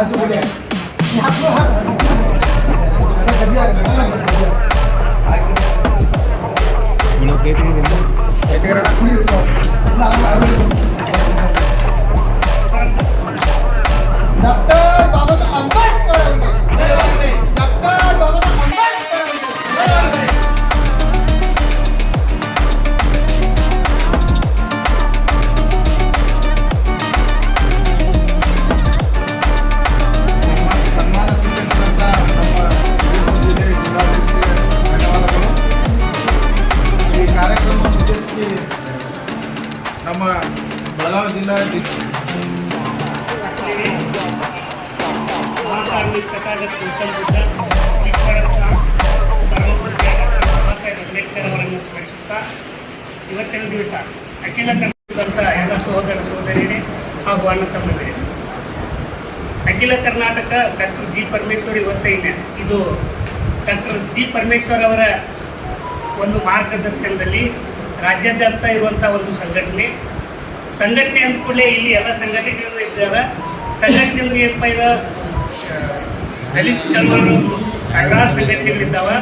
masuk boleh. Siapa? Kerja. Belum kerja ni tu. Kerja nak kulit tu. Nak nak. Doktor. Saheb Belagavi ಜಿಲ್ಲಾ ಸ್ಮರಿಸುತ್ತಾ ಇವತ್ತಿನ ದಿವಸ ಅಖಿಲ ಕರ್ನಾಟಕದಂಥ ಎಲ್ಲ ಸಹೋದರ ಸಹೋದರಿಯರೇ ಹಾಗೂ ಅಣ್ಣ ತಮ್ಮಂದಿರೇ ಅಖಿಲ ಕರ್ನಾಟಕ ಡಾಕ್ಟರ್ ಜಿ ಪರಮೇಶ್ವರ್ ಯುವ ಇದು ಡಾಕ್ಟರ್ ಜಿ ಪರಮೇಶ್ವರ್ ಅವರ ಒಂದು ಮಾರ್ಗದರ್ಶನದಲ್ಲಿ ರಾಜ್ಯಾದ್ಯಂತ ಇರುವಂಥ ಒಂದು ಸಂಘಟನೆ. ಸಂಘಟನೆ ಅಂದ ಕೂಡಲೇ ಇಲ್ಲಿ ಎಲ್ಲ ಸಂಘಟನೆಗಳು ಇದ್ದಾರೆ. ಸಂಘಟನೆ ಏನಪ್ಪ ಇದ ದಲಿತ ಚಳವಳಿ ಸಾವಿರಾರು ಸಂಘಟನೆಗಳಿದ್ದಾವೆ.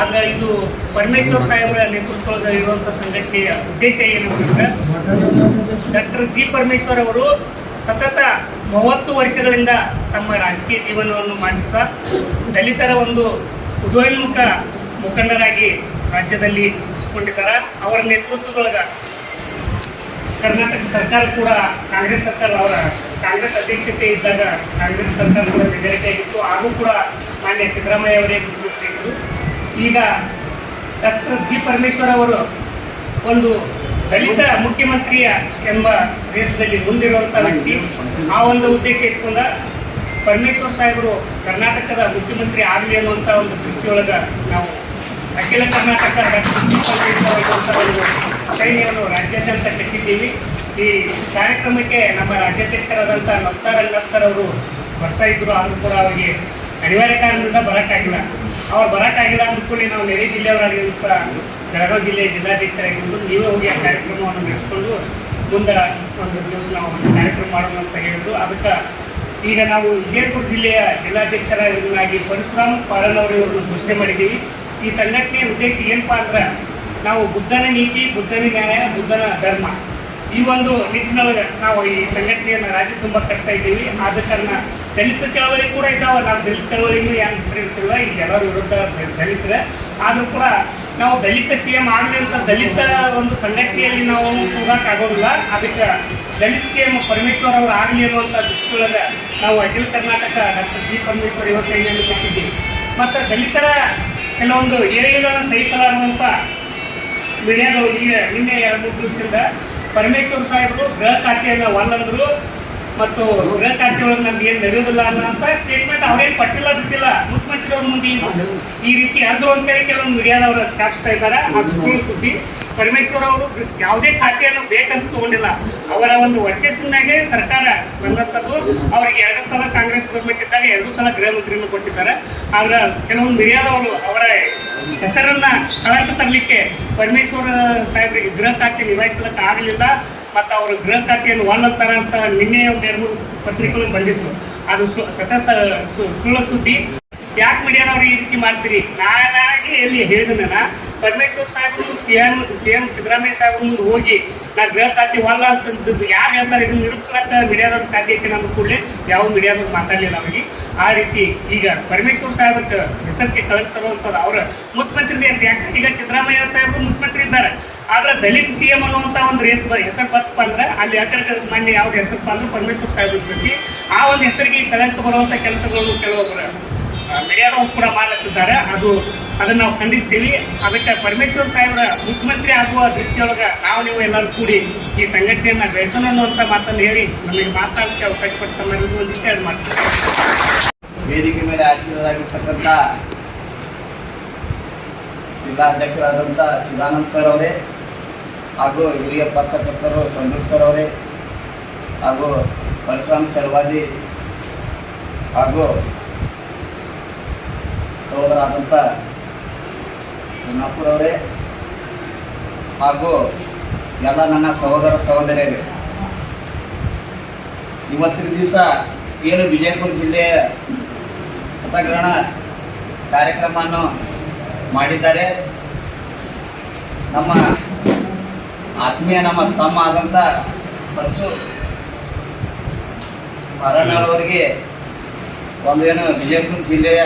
ಆಗ ಇದು ಪರಮೇಶ್ವರ್ ಸಾಹೇಬರ ನೇತೃತ್ವದ ಇರುವಂಥ ಸಂಘಟನೆಯ ಉದ್ದೇಶ ಏನು ಡಾಕ್ಟರ್ ಜಿ ಪರಮೇಶ್ವರ್ ಅವರು ಸತತ ಮೂವತ್ತು ವರ್ಷಗಳಿಂದ ತಮ್ಮ ರಾಜಕೀಯ ಜೀವನವನ್ನು ಮಾಡುತ್ತಾ ದಲಿತರ ಒಂದು ಉದಯೋನ್ಮುಖ ಮುಖಂಡರಾಗಿ ರಾಜ್ಯದಲ್ಲಿ ಇರಿಸಿಕೊಂಡಿದ್ದಾರೆ ಅವರ ನೇತೃತ್ವದೊಳಗ ಕರ್ನಾಟಕ ಸರ್ಕಾರ ಕೂಡ ಕಾಂಗ್ರೆಸ್ ಸರ್ಕಾರ, ಅವರ ಕಾಂಗ್ರೆಸ್ ಅಧ್ಯಕ್ಷತೆ ಇದ್ದಾಗ ಕಾಂಗ್ರೆಸ್ ಸರ್ಕಾರ ಕೂಡ ಮೆಜಾರಿಟಿ ಆಗಿತ್ತು. ಹಾಗೂ ಕೂಡ ಮಾನ್ಯ ಸಿದ್ದರಾಮಯ್ಯ ಅವರೇ ಮುಖ್ಯಮಂತ್ರಿ ಈಗ ಡಾಕ್ಟರ್ ಜಿ ಪರಮೇಶ್ವರ್ ಅವರು ಒಂದು ದಲಿತ ಮುಖ್ಯಮಂತ್ರಿಯ ಎಂಬ ದೇಶದಲ್ಲಿ ಮುಂದಿರುವಂಥ ವ್ಯಕ್ತಿ. ಆ ಒಂದು ಉದ್ದೇಶ ಇಟ್ಕೊಂಡ ಪರಮೇಶ್ವರ್ ಸಾಹೇಬರು ಕರ್ನಾಟಕದ ಮುಖ್ಯಮಂತ್ರಿ ಆಗಲಿ ಅನ್ನುವಂಥ ಒಂದು ದೃಷ್ಟಿಯೊಳಗೆ ನಾವು ಅಖಿಲ ಕರ್ನಾಟಕ ಶೈಲಿಯನ್ನು ರಾಜ್ಯಾದ್ಯಂತ ಕಟ್ಟಿದ್ದೀವಿ. ಈ ಕಾರ್ಯಕ್ರಮಕ್ಕೆ ನಮ್ಮ ರಾಜ್ಯಾಧ್ಯಕ್ಷರಾದಂಥ ನಕ್ತಾ ರಂಗನಾಥ್ ಸರ್ ಅವರು ಬರ್ತಾ ಇದ್ರು. ಆದರೂ ಕೂಡ ಅವರಿಗೆ ಅನಿವಾರ್ಯ ಕಾರಣದಿಂದ ಬರೋಕ್ಕಾಗಿಲ್ಲ. ಅವ್ರು ಬರೋಕ್ಕಾಗಿಲ್ಲ ಅಂದ್ಕೊಳ್ಳಿ ನಾವು ನೆರೆ ಜಿಲ್ಲೆಯವರಾಗಿರುವಂಥ ಬೆಳಗಾವಿ ಜಿಲ್ಲೆ ಜಿಲ್ಲಾಧ್ಯಕ್ಷರಾಗಿರ್ಬೋದು ನೀವೇ ಹೋಗಿ ಆ ಕಾರ್ಯಕ್ರಮವನ್ನು ನಡೆಸ್ಕೊಂಡು ಮುಂದೆ ಒಂದು ದಿವಸ ನಾವು ಒಂದು ಕಾರ್ಯಕ್ರಮ ಮಾಡೋಣ ಅಂತ ಹೇಳಿದ್ರು. ಅದಕ್ಕೆ ಈಗ ನಾವು ವಿಜಯಪುರ ಜಿಲ್ಲೆಯ ಜಿಲ್ಲಾಧ್ಯಕ್ಷರಾಗಿ ಪರಶುರಾಮ್ ಪಾರನ್ ಅವರು ಘೋಷಣೆ ಮಾಡಿದ್ದೀವಿ. ಈ ಸಂಘಟನೆಯ ಉದ್ದೇಶ ಏನಪ್ಪಾ ಅಂದ್ರೆ ನಾವು ಬುದ್ಧನ ನೀತಿ, ಬುದ್ಧನ ನ್ಯಾಯ, ಬುದ್ಧನ ಧರ್ಮ. ಈ ಒಂದು ನಿಟ್ಟಿನೊಳಗೆ ನಾವು ಈ ಸಂಘಟನೆಯನ್ನು ರಾಜ್ಯ ತುಂಬ ಕಟ್ತಾ ಇದ್ದೀವಿ. ಆದ ಕಾರಣ ದಲಿತ ಚಳವಳಿ ಕೂಡ ಇದ್ದಾವೆ ನಾವು ದಲಿತ ಚಳವಳಿಗೂ ಏನು ಹೆಸರಿರ್ತಿಲ್ಲ ಈಗ ಎಲ್ಲರೂ ವಿರುದ್ಧ ದಲಿತರ ಆದರೂ ಕೂಡ ನಾವು ದಲಿತ ಸಿ ಎಂ ಆಗಲಿ ಅಂತ ದಲಿತ ಒಂದು ಸಂಘಟನೆಯಲ್ಲಿ ನಾವು ಆಗೋದಿಲ್ಲ. ಅದಕ್ಕೆ ದಲಿತ ಸಿ ಎಂ ಪರಮೇಶ್ವರ್ ಅವರು ಆಗಲಿ ಅನ್ನುವಂಥ ದೃಷ್ಟಿಯೊಳಗೆ ನಾವು ಅಖಿಲ ಕರ್ನಾಟಕ ಡಾಕ್ಟರ್ ಜಿ ಪರಮೇಶ್ವರ್ ಯುವ ಸೇನೆಯನ್ನು ಕೊಟ್ಟಿದ್ದೀವಿ. ಮತ್ತು ದಲಿತರ ಕೆಲವೊಂದು ಏರಿಯಾಗಳನ್ನು ಸಹಿಸಲಾಗುವಂಥ ಮೀಡಿಯಾದವರು ಈಗ ನಿನ್ನೆ ಎರಡು ಮೂರು ದಿವಸದಿಂದ ಪರಮೇಶ್ವರ್ ಸಾಹೇಬರು ಗೃಹ ಖಾತೆಯನ್ನು ಒಲ್ಲಂದರು ಮತ್ತು ಗೃಹ ಖಾತೆ ಒಳಗೆ ನಮ್ಗೆ ಏನು ನಡೆಯೋದಿಲ್ಲ ಅನ್ನೋಂಥ ಸ್ಟೇಟ್ಮೆಂಟ್ ಅವ್ರೇನು ಪಟ್ಟಿಲ್ಲ ಬಿಟ್ಟಿಲ್ಲ. ಮುಖ್ಯಮಂತ್ರಿ ಅವ್ರ ಮುಂದೆ ಈ- ಈ ರೀತಿ ಅಂದ್ರು ಅಂತೇಳಿ ಕೆಲವೊಂದು ಮೀಡಿಯಾದವರು ಚಾಪಿಸ್ತಾ ಇದ್ದಾರೆ. ಅದು ಸುಳ್ಳು ಸುದ್ದಿ, ಪರಮೇಶ್ವರ್ ಅವರು ಯಾವುದೇ ಖಾತೆಯನ್ನು ಬೇಕಂತ ತಗೊಂಡಿಲ್ಲ. ಅವರ ಒಂದು ವರ್ಚಸ್ಸಿನಾಗೆ ಸರ್ಕಾರ ಬಂದಂಥದ್ದು. ಅವರಿಗೆ ಎರಡು ಸಲ ಕಾಂಗ್ರೆಸ್ ಗೌರ್ಮೆಂಟ್ ಇದ್ದಾಗ ಎರಡು ಸಲ ಗೃಹ ಮಂತ್ರಿಯನ್ನು ಕೊಟ್ಟಿದ್ದಾರೆ. ಆದ್ರೆ ಕೆಲವೊಂದು ಮೀಡಿಯಾದವರು ಅವರ ಹೆಸರನ್ನ ಕಳಂಕ ತರಲಿಕ್ಕೆ ಪರಮೇಶ್ವರ ಸಾಹೇಬರಿಗೆ ಗೃಹ ಖಾತೆ ನಿಭಾಯಿಸಲಿಕ್ಕೆ ಆಗಲಿಲ್ಲ ಮತ್ತು ಅವರು ಗೃಹ ಖಾತೆಯನ್ನು ವಾಲಂತಾರ ಅಂತ ನಿನ್ನೆ ಒಂದು ಎರಡು ಪತ್ರಿಕೆಗಳು ಬಂದಿತ್ತು ಅದು ಸತ ಸುಳ್ಳು ಸುದ್ದಿ. ಯಾಕೆ ಮೀಡಿಯಾನವ್ರು ಈ ರೀತಿ ಮಾಡ್ತೀರಿ? ನಾನಾಗಿ ಎಲ್ಲಿ ಹೇಳಿದ ಪರಮೇಶ್ವರ್ ಸಾಹೇಬರು C M C M Siddaramaiah ಸಾಹೇಬ್ರ ಮುಂದೆ ಹೋಗಿ ನಾ ಗೃಹ ಖಾತೆ ವಲ್ಲ ಅಂತಂದದ್ದು ಯಾರು ಹೇಳ್ತಾರೆ? ಇದನ್ನು ನಿರೂಪಿಸ್ಲಕ್ಕ ಮೀಡಿಯಾದವ್ರಿಗೆ ಸಾಧ್ಯತೆ ನಮ್ಮ ಕೂಡಲೇ? ಯಾವ ಮೀಡಿಯಾದವ್ರು ಮಾತಾಡಲಿಲ್ಲ ಅವರಿಗೆ. ಆ ರೀತಿ ಈಗ ಪರಮೇಶ್ವರ್ ಸಾಹೇಬ್ರ ಹೆಸರಿಗೆ ಕಳಕ್ ತರುವಂಥದ್ದು ಅವರ. ಮುಖ್ಯಮಂತ್ರಿ ಯಾಕೆ? ಈಗ ಸಿದ್ದರಾಮಯ್ಯ ಸಾಹೇಬರು ಮುಖ್ಯಮಂತ್ರಿ ಇದ್ದಾರೆ. ಆದ್ರೆ ದಲಿತ್ ಸಿ ಎಂ ಅನ್ನುವಂಥ ಒಂದು ರೇಸ್ ಹೆಸರು ಬತ್ತಪ್ಪ ಅಂದ್ರೆ ಅಲ್ಲಿ ಯಾಕಂದ್ರೆ ಮೊನ್ನೆ ಯಾವ್ದು ಹೆಸರು ಅಂದ್ರೆ ಪರಮೇಶ್ವರ್ ಸಾಹೇಬ್ ಬಗ್ಗೆ ಆ ಒಂದು ಹೆಸರಿಗೆ ಕಳಂಕ ಬರುವಂಥ ಕೆಲಸಗಳನ್ನು ಕೆಲವೊಬ್ಬರು ಮೀಡಿಯಾದವರು ಕೂಡ ಮಾಡ್ಲತ್ತಿದ್ದಾರೆ. ಅದು ಅದನ್ನು ನಾವು ಖಂಡಿಸ್ತೀವಿ. ಅದಕ್ಕೆ ಪರಮೇಶ್ವರ್ ಸಾಹೇಬ್ರ ಮುಖ್ಯಮಂತ್ರಿ ಆಗುವ ದೃಷ್ಟಿಯೊಳಗೆ ನಾವು ನೀವು ಎಲ್ಲರೂ ಕೂಡಿ ಈ ಸಂಘಟನೆಯನ್ನು ಬೆಳೆಸೋಣ ಅನ್ನುವಂಥ ಮಾತನ್ನು ಹೇಳಿ ನಮಗೆ ಮಾತಾಡಕ್ಕೆ ಅವಕಾಶ ತಮ್ಮೆಲ್ಲರಿಗೂ ಒಂದು ವಿಷಯ ಮಾಡ್ತೀವಿ ವೇದಿಕೆ ಮೇಲೆ ಆಶೀರ್ವಾದಾಗಿರ್ತಕ್ಕಂಥ ಜಿಲ್ಲಾಧ್ಯಕ್ಷರಾದಂಥ ಚಿದಾನಂದ್ ಸರ್ ಅವರೇ ಹಾಗೂ ಹಿರಿಯ ಪತ್ರಕರ್ತರು ಸಂದೀಪ್ ಸರ್ ಅವರೇ ಹಾಗೂ ಪರಶುರಾಮ್ ಸರ್ವಾದಿ ಹಾಗೂ ಸಹೋದರಾದಂಥ ಅವರೇ ಹಾಗೂ ಎಲ್ಲ ನನ್ನ ಸಹೋದರ ಸಹೋದರಿಯರೇ. ಇವತ್ತಿನ ದಿವಸ ಏನು ವಿಜಯಪುರ ಜಿಲ್ಲೆಯ ಮತಗ್ರಹಣ ಕಾರ್ಯಕ್ರಮವನ್ನು ಮಾಡಿದ್ದಾರೆ. ನಮ್ಮ ಆತ್ಮೀಯ, ನಮ್ಮ ತಮ್ಮ ಆದಂಥ ಪರಸು ಅವರಿಗೆ ಒಂದು ಏನು ವಿಜಯಪುರ ಜಿಲ್ಲೆಯ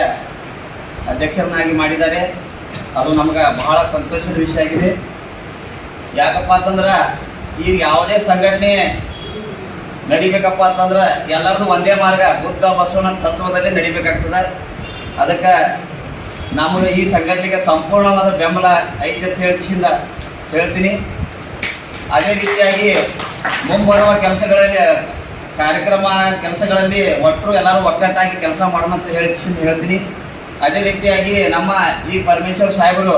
ಅಧ್ಯಕ್ಷರನ್ನಾಗಿ ಮಾಡಿದ್ದಾರೆ. ಅದು ನಮಗೆ ಬಹಳ ಸಂತೋಷದ ವಿಷಯ ಆಗಿದೆ. ಯಾಕಪ್ಪ ಅಂತಂದ್ರೆ ಈಗ ಯಾವುದೇ ಸಂಘಟನೆ ನಡಿಬೇಕಪ್ಪ ಅಂತಂದ್ರೆ ಎಲ್ಲರದು ಒಂದೇ ಮಾರ್ಗ, ಬುದ್ಧ, ಬಸವನ ತತ್ವದಲ್ಲಿ ನಡಿಬೇಕಾಗ್ತದ. ಅದಕ್ಕೆ ನಮಗೆ ಈ ಸಂಘಟನೆಗೆ ಸಂಪೂರ್ಣವಾದ ಬೆಂಬಲ ಐತೆ ಅಂತ ಹೇಳ್ಕಿಸಿಂದ ಹೇಳ್ತೀನಿ. ಅದೇ ರೀತಿಯಾಗಿ ಮುಂಬರುವ ಕೆಲಸಗಳಲ್ಲಿ, ಕಾರ್ಯಕ್ರಮ ಕೆಲಸಗಳಲ್ಲಿ ಒಟ್ಟರು ಎಲ್ಲರೂ ಒಗ್ಗಟ್ಟಾಗಿ ಕೆಲಸ ಮಾಡೋಣ ಅಂತ ಹೇಳಿಕಿಸಿಂದ ಹೇಳ್ತೀನಿ. ಅದೇ ರೀತಿಯಾಗಿ ನಮ್ಮ ಜಿ ಪರಮೇಶ್ವರ್ ಸಾಹೇಬರು,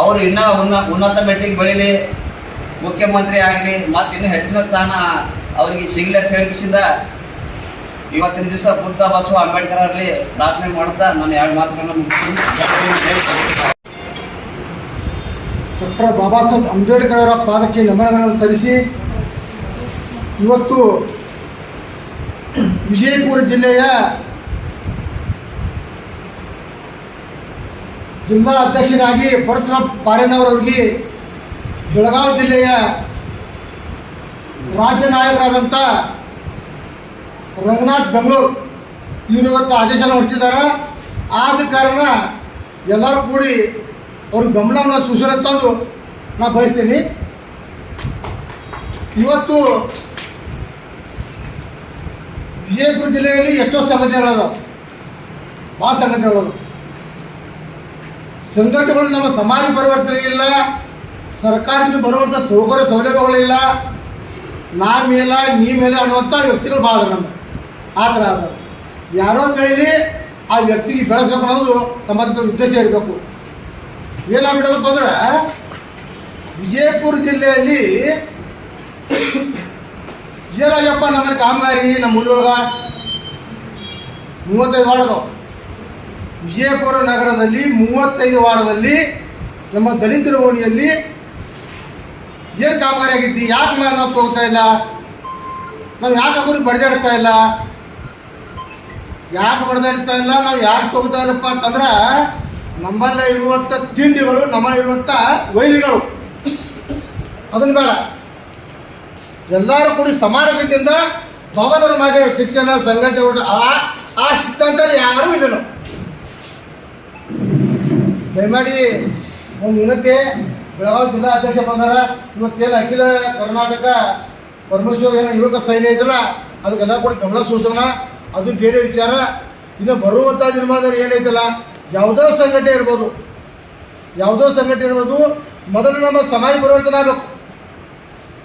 ಅವರು ಇನ್ನೂ ಉನ್ನ ಉನ್ನತ ಮೆಟ್ಟಿಗೆ ಬೆಳೀಲಿ, ಮುಖ್ಯಮಂತ್ರಿ ಆಗಲಿ ಮತ್ತು ಇನ್ನೂ ಹೆಚ್ಚಿನ ಸ್ಥಾನ ಅವರಿಗೆ ಸಿಗಲಿ ಅಂತ ಹೇಳಿಕಿಸಿಂದ ಇವತ್ತಿನ ದಿವಸ ಬುದ್ಧ ಬಸವ ಅಂಬೇಡ್ಕರ್ ಅಲ್ಲಿ ಪ್ರಾರ್ಥನೆ ಮಾಡುತ್ತಾ ನಾನು ಎರಡು ಮಾತುಗಳನ್ನು. ಡಾಕ್ಟರ್ ಬಾಬಾ ಸಾಹೇಬ್ ಅಂಬೇಡ್ಕರ್ ಅವರ ಪಾದಕ್ಕೆ ನಮನಗಳನ್ನು ಸಲ್ಲಿಸಿ, ಇವತ್ತು ವಿಜಯಪುರ ಜಿಲ್ಲೆಯ ಜಿಲ್ಲಾ ಅಧ್ಯಕ್ಷರಾಗಿ ಪರಶುರಾಮ್ ಪಾರೇನವರವ್ರಿಗೆ ಬೆಳಗಾವಿ ಜಿಲ್ಲೆಯ ರಾಜ್ಯ ನಾಯಕರಾದಂಥ ರಂಗನಾಥ್ ಬೆಂಗಳೂರು, ಇವರು ಇವತ್ತು ಆದೇಶ ಹೊರಡಿಸಿದ್ದಾರೆ. ಆದ ಕಾರಣ ಎಲ್ಲರೂ ಕೂಡಿ ಅವ್ರ ಬೆಂಬಲವನ್ನು ಸೂಚನೆ ತಂದು ನಾ ಬಯಸ್ತೀನಿ. ಇವತ್ತು ವಿಜಯಪುರ ಜಿಲ್ಲೆಯಲ್ಲಿ ಎಷ್ಟೋ ಸಂಘಟನೆಗಳದಾವೆ. ಭಾಳ ಸಂಘಟನೆಗಳದು ಸಂಘಟನೆಗಳು ನಮ್ಮ ಸಮಾಜ ಪರಿವರ್ತನೆ ಇಲ್ಲ ಸರ್ಕಾರದಿಂದ ಬರುವಂಥ ಸೌಕರ್ಯ ಸೌಲಭ್ಯಗಳಿಲ್ಲ ನಾ ಮೇಲ, ನೀ ಮೇಲೆ ಅನ್ನುವಂಥ ವ್ಯಕ್ತಿಗಳು ಭಾಳ ನಮ್ಮ ಆ ಥರ ಯಾರೋ ಕೈಲಿ ಆ ವ್ಯಕ್ತಿಗೆ ಬೆಳೆಸ್ಬೇಕು ಅನ್ನೋದು ನಮ್ಮ ಉದ್ದೇಶ ಇರಬೇಕು. ಏನಾಗ್ಬಿಡೋದಪ್ಪ ಅಂದ್ರೆ, ವಿಜಯಪುರ ಜಿಲ್ಲೆಯಲ್ಲಿ ಏನಾಗಪ್ಪ ನಮ್ಮ ಕಾಮಗಾರಿ, ನಮ್ಮ ಮುಂದೊಳಗ ಮೂವತ್ತೈದು ವಾರ್ಡ್ ಅದಾವ. ವಿಜಯಪುರ ನಗರದಲ್ಲಿ ಮೂವತ್ತೈದು ವಾರ್ಡದಲ್ಲಿ ನಮ್ಮ ದಲಿತರ ಓಣಿಯಲ್ಲಿ ಏನು ಕಾಮಗಾರಿ ಆಗಿದ್ದಿ? ಯಾಕೆ ನಾವು ತಗೋತಾ ಇಲ್ಲ? ನಾವು ಯಾಕೆ ಅವ್ರಿಗೆ ಬಡ್ದಾಡ್ತಾ ಇಲ್ಲ? ಯಾಕೆ ಬಡ್ದಾಡ್ತಾ ಇಲ್ಲ? ನಾವು ಯಾಕೆ ತಗೋತಾ ಇಲ್ಲಪ್ಪ ಅಂತಂದ್ರೆ, ನಮ್ಮಲ್ಲೇ ಇರುವಂಥ ತಿಂಡಿಗಳು, ನಮ್ಮಲ್ಲಿ ಇರುವಂಥ ವೈರಿಗಳು. ಅದನ್ನು ಬೇಡ. ಎಲ್ಲರೂ ಕೂಡ ಸಮಾನತೆಯಿಂದ ಭವನರ ಮಾಗೆ ಶಿಕ್ಷಣ ಸಂಘಟನೆ ಆ ಆ ಸಿದ್ಧಾಂತದಲ್ಲಿ ಯಾರೂ ಇಲ್ಲ ದಯಮಾಡಿ ಒಂದು ವಿನಂತಿ ಬೆಳಗಾವಿ ಜಿಲ್ಲಾ ಅಧ್ಯಕ್ಷ ಬಂದಾರ ಇವತ್ತೇನು ಅಖಿಲ ಕರ್ನಾಟಕ ಪರಮೇಶ್ವರ ಏನು ಯುವಕ ಸೈನ್ಯ ಐತಲ್ಲ ಅದಕ್ಕೆಲ್ಲ ಕೂಡ ಗಮನ ಸೂಚನ, ಅದು ಬೇರೆ ವಿಚಾರ. ಇನ್ನು ಬರುವಂಥ ಜನ್ಮದಲ್ಲಿ ಏನೈತಲ್ಲ, ಯಾವುದೋ ಸಂಘಟನೆ ಇರ್ಬೋದು. ಯಾವುದೋ ಸಂಘಟನೆ ಇರ್ಬೋದು, ಮೊದಲು ನಮ್ಮ ಸಮಾಜ ಪರಿವರ್ತನೆ ಆಗಬೇಕು.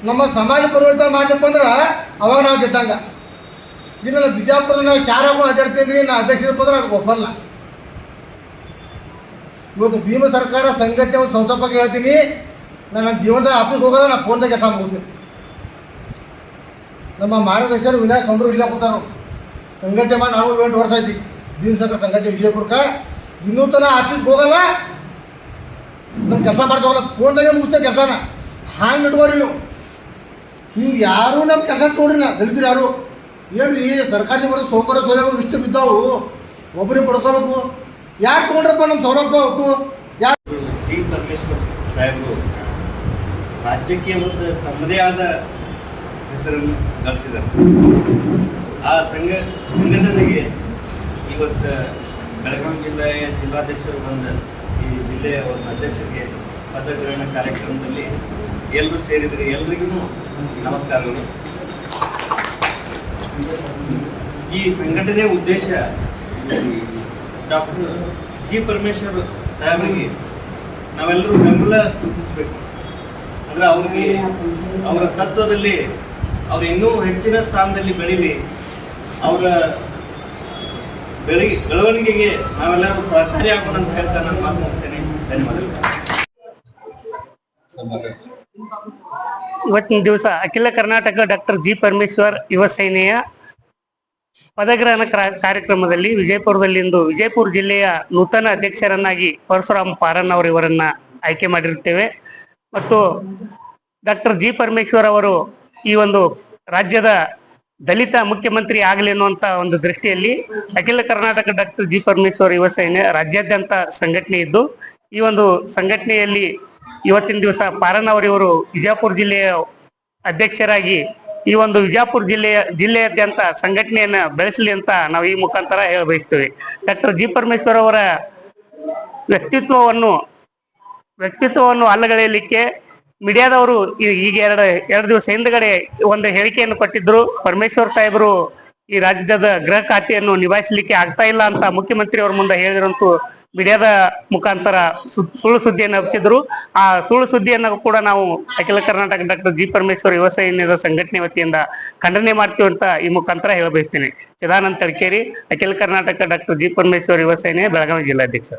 ನಮ್ಮ ಸಮಾಜ ಪರಿವರ್ತನೆ ಮಾಡಿದಪ್ಪ ಅಂದ್ರೆ ಅವಾಗ ನಾವು ಗೆದ್ದಂಗ. ಇನ್ನು ನಾನು ಬಿಜಾಪುರದ ಶಾರಾಗೂ ಅಡ್ಡಾಡ್ತೀನಿ ನಾನು ಅಧ್ಯಕ್ಷ ಬಂದ್ರೆ ಅದಕ್ಕೆ ಒಪ್ಪಲ್ಲ ಇವತ್ತು ಭೀಮ ಸರ್ಕಾರ ಸಂಘಟನೆ ಒಂದು ಸಂಸ್ಥಾಪಕ ಹೇಳ್ತೀನಿ. ನಾನು ನನ್ನ ಜೀವನದ ಆಫೀಸ್ ಹೋಗೋದ ನಾನು ಫೋನ್ದಾಗ ಕೆಲಸ ಮುಗಿಸ್ತೀನಿ. ನಮ್ಮ ಮಾರ್ಗದರ್ಶನ ವಿನಾಯಕ ಸಂಬರು ಇಲ್ಲ ಕೂತಾರು. ಸಂಘಟನೆ ಮಾಡಿ ನಾವು ಇವೆಂಟ್ ಹೊಡ್ತಾ ಐತಿ ಭೀಮ ಸರ್ಕಾರ ಸಂಘಟನೆ ವಿಜಯಪುರಕ್ಕೆ. ಇನ್ನೂ ತನ ಆಫೀಸ್ಗೆ ಹೋಗಲ್ಲ. ನಮ್ಮ ಕೆಲಸ ಮಾಡ್ತಾವಲ್ಲ ಫೋನ್ದಾಗೆ ಮುಗಿಸ್ತೇವೆ ಕೆಲಸನ. ಹಾಂಗೆ ಇಟ್ಕೋರಿ ನೀವು. ನೀವು ಯಾರೂ ನಮ್ಮ ಕೆಲಸ ನೋಡ್ರಿ ನಾ ದಲಿತರು ಯಾರು? ಏನ್ರಿ ಸರ್ಕಾರಿ ಬರೋ ಸೌಕರ್ಯ ಸೌಲಭ್ಯ ಇಷ್ಟು ಬಿದ್ದಾವು. ಒಬ್ಬರಿಗೆ ಪಡ್ಕೋಬೇಕು ಯಾರು ತೊಗೊಂಡ್ರಪ್ಪ ನಮ್ಮ ಸೌರಪ್ಪ ಒಟ್ಟು ಯಾರು ರಾಜ್ಯಕ್ಕೆ ಒಂದು ತಮ್ಮದೇ ಆದ ಹೆಸರನ್ನು ಗಳಿಸಿದರು ಆ ಸಂಘ ಸಂಘಟನೆಗೆ ಇವತ್ತು ಬೆಳಗಾವಿ ಜಿಲ್ಲೆಯ ಜಿಲ್ಲಾಧ್ಯಕ್ಷರು ಬಂದ ಈ ಜಿಲ್ಲೆಯ ಒಂದು ಅಧ್ಯಕ್ಷರಿಗೆ ಪದಗ್ರಹಣ ಕಾರ್ಯಕ್ರಮದಲ್ಲಿ ಎಲ್ಲರೂ ಸೇರಿದರೆ ಎಲ್ರಿಗೂ ನಮಸ್ಕಾರಗಳು. ಈ ಸಂಘಟನೆ ಉದ್ದೇಶ ಡಾಕ್ಟರ್ ಜಿ ಪರಮೇಶ್ವರ್ ಸಾಹೇಬರಿಗೆ ನಾವೆಲ್ಲರೂ ಬೆಂಬಲ ಸೂಚಿಸಬೇಕು. ಅಂದ್ರೆ ಅವ್ರಿಗೆ ಅವರ ತತ್ವದಲ್ಲಿ ಅವ್ರು ಇನ್ನೂ ಹೆಚ್ಚಿನ ಸ್ಥಾನದಲ್ಲಿ ಬೆಳೀಲಿ, ಅವರ ಬೆಳಿ, ಬೆಳವಣಿಗೆಗೆ ನಾವೆಲ್ಲರೂ ಸಹಕಾರಿ ಆಗೋಣ ಅಂತ ಹೇಳ್ತಾ ನಾನು ಮಾತು ಮುಗಿಸ್ತೇನೆ. ಧನ್ಯವಾದಗಳು. ಇವತ್ತಿನ ದಿವಸ ಅಖಿಲ ಕರ್ನಾಟಕ ಡಾಕ್ಟರ್ ಜಿ ಪರಮೇಶ್ವರ್ ಯುವ ಸೇನೆಯ ಪದಗ್ರಹಣ ಕ್ರ- ಕಾರ್ಯಕ್ರಮದಲ್ಲಿ ವಿಜಯಪುರದಲ್ಲಿ ಇಂದು ವಿಜಯಪುರ ಜಿಲ್ಲೆಯ ನೂತನ ಅಧ್ಯಕ್ಷರನ್ನಾಗಿ ಪರಶುರಾಮ್ ಪಾರನ್ ಅವರು ಇವರನ್ನ ಆಯ್ಕೆ ಮಾಡಿರುತ್ತೇವೆ. ಮತ್ತು ಡಾಕ್ಟರ್ ಜಿ ಪರಮೇಶ್ವರ್ ಅವರು ಈ ಒಂದು ರಾಜ್ಯದ ದಲಿತ ಮುಖ್ಯಮಂತ್ರಿ ಆಗಲಿ ಅನ್ನುವಂತ ಒಂದು ದೃಷ್ಟಿಯಲ್ಲಿ ಅಖಿಲ ಕರ್ನಾಟಕ ಡಾಕ್ಟರ್ ಜಿ ಪರಮೇಶ್ವರ್ ಯುವ ಸೇನೆ ರಾಜ್ಯಾದ್ಯಂತ ಸಂಘಟನೆ ಇದ್ದು, ಈ ಒಂದು ಸಂಘಟನೆಯಲ್ಲಿ ಇವತ್ತಿನ ದಿವಸ ಪಾರನ್ ಅವರಿವರು ವಿಜಯಪುರ ಜಿಲ್ಲೆಯ ಅಧ್ಯಕ್ಷರಾಗಿ ಈ ಒಂದು ವಿಜಯಪುರ ಜಿಲ್ಲೆಯ ಜಿಲ್ಲೆಯಾದ್ಯಂತ ಸಂಘಟನೆಯನ್ನ ಬೆಳೆಸಲಿ ಅಂತ ನಾವು ಈ ಮುಖಾಂತರ ಹೇಳ ಬಯಸ್ತೀವಿ. ಡಾಕ್ಟರ್ ಜಿ ಪರಮೇಶ್ವರ್ ಅವರ ವ್ಯಕ್ತಿತ್ವವನ್ನು ವ್ಯಕ್ತಿತ್ವವನ್ನು ಅಲ್ಲಗಳೆಯಲಿಕ್ಕೆ ಮೀಡಿಯಾದವರು ಈಗ ಎರಡು ಎರಡು ದಿವಸ ಹಿಂದ್ಗಡೆ ಒಂದು ಹೇಳಿಕೆಯನ್ನು ಕೊಟ್ಟಿದ್ರು. ಪರಮೇಶ್ವರ್ ಸಾಹೇಬರು ಈ ರಾಜ್ಯದ ಗೃಹ ಖಾತೆಯನ್ನು ನಿಭಾಯಿಸಲಿಕ್ಕೆ ಆಗ್ತಾ ಇಲ್ಲ ಅಂತ ಮುಖ್ಯಮಂತ್ರಿ ಅವ್ರ ಮುಂದೆ ಹೇಳಿರಂತೂ ಮೀಡಿಯಾದ ಮುಖಾಂತರ ಸುಳ್ಳು ಸುದ್ದಿಯನ್ನು ಹಬ್ಬಿಸಿದ್ರು ಆ ಸುಳ್ಳು ಸುದ್ದಿಯನ್ನು ಕೂಡ ನಾವು ಅಖಿಲ ಕರ್ನಾಟಕ ಡಾಕ್ಟರ್ ಜಿ ಪರಮೇಶ್ವರ್ ಯುವ ಸೈನ್ಯದ ಸಂಘಟನೆ ವತಿಯಿಂದ ಖಂಡನೆ ಮಾಡ್ತೀವಿ ಅಂತ ಈ ಮುಖಾಂತರ ಹೇಳಬಯಸ್ತೀನಿ. ಚಿದಾನಂದ ತಡಕೇರಿ, ಅಖಿಲ ಕರ್ನಾಟಕ ಡಾಕ್ಟರ್ ಜಿ ಪರಮೇಶ್ವರ್ ಯುವ ಸೈನ್ಯ, ಬೆಳಗಾವಿ ಜಿಲ್ಲಾಧ್ಯಕ್ಷ